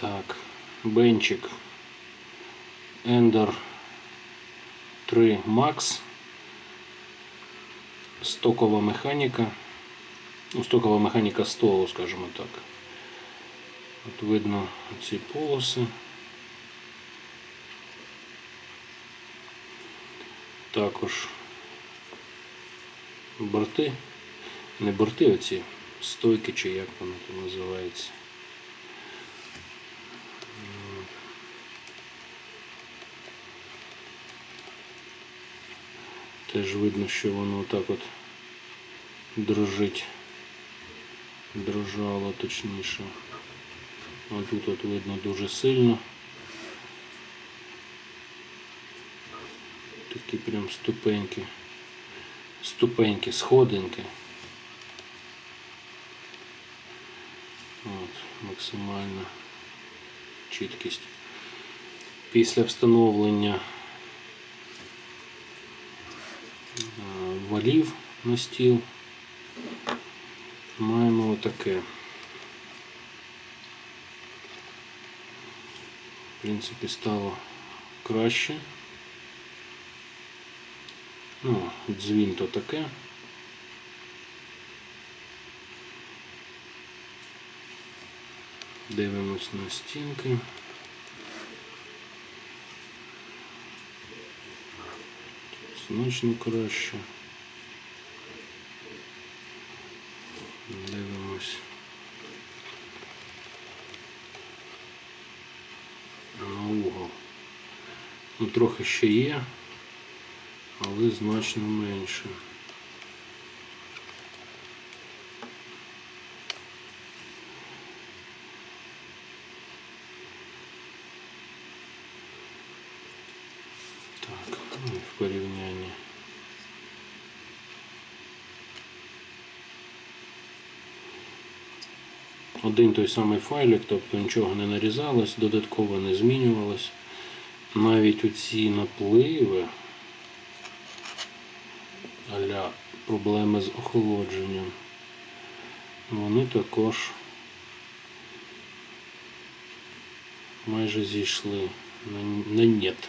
Так, бенчик Ender 3 Max. Стокова механіка. Ну, стокова механіка столу, скажімо так. От видно ці полоси. Також борти. Не борти, оці стойки чи як воно там називається. Теж видно, що воно отак от дрожить. Дрожало точніше. А тут от видно дуже сильно. Такі прям ступеньки. Ступеньки, сходинки. От, максимальна чіткість. Після встановлення валів на стіл маємо отаке. В принципі, стало краще. Ну, дзвін то таке. Дивимось на стінки. Значно краще. Дивимось. На угол. Ну, трохи ще є, але значно менше. Так, в порівнянні. Один той самий файлик, тобто нічого не нарізалось, додатково не змінювалось. Навіть оці напливи аля проблеми з охолодженням. Вони також майже зійшли на нет.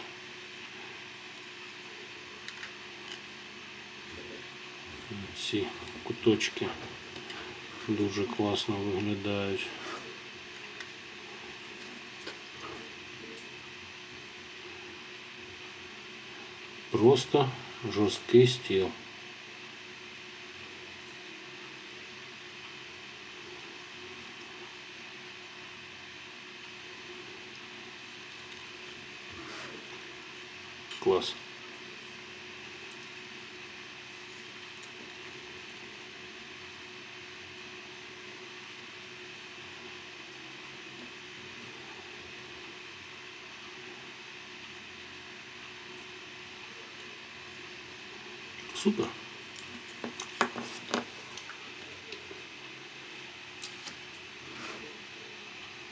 Ці куточки дуже класно виглядають. Просто жорсткий стіл. Клас. Супер.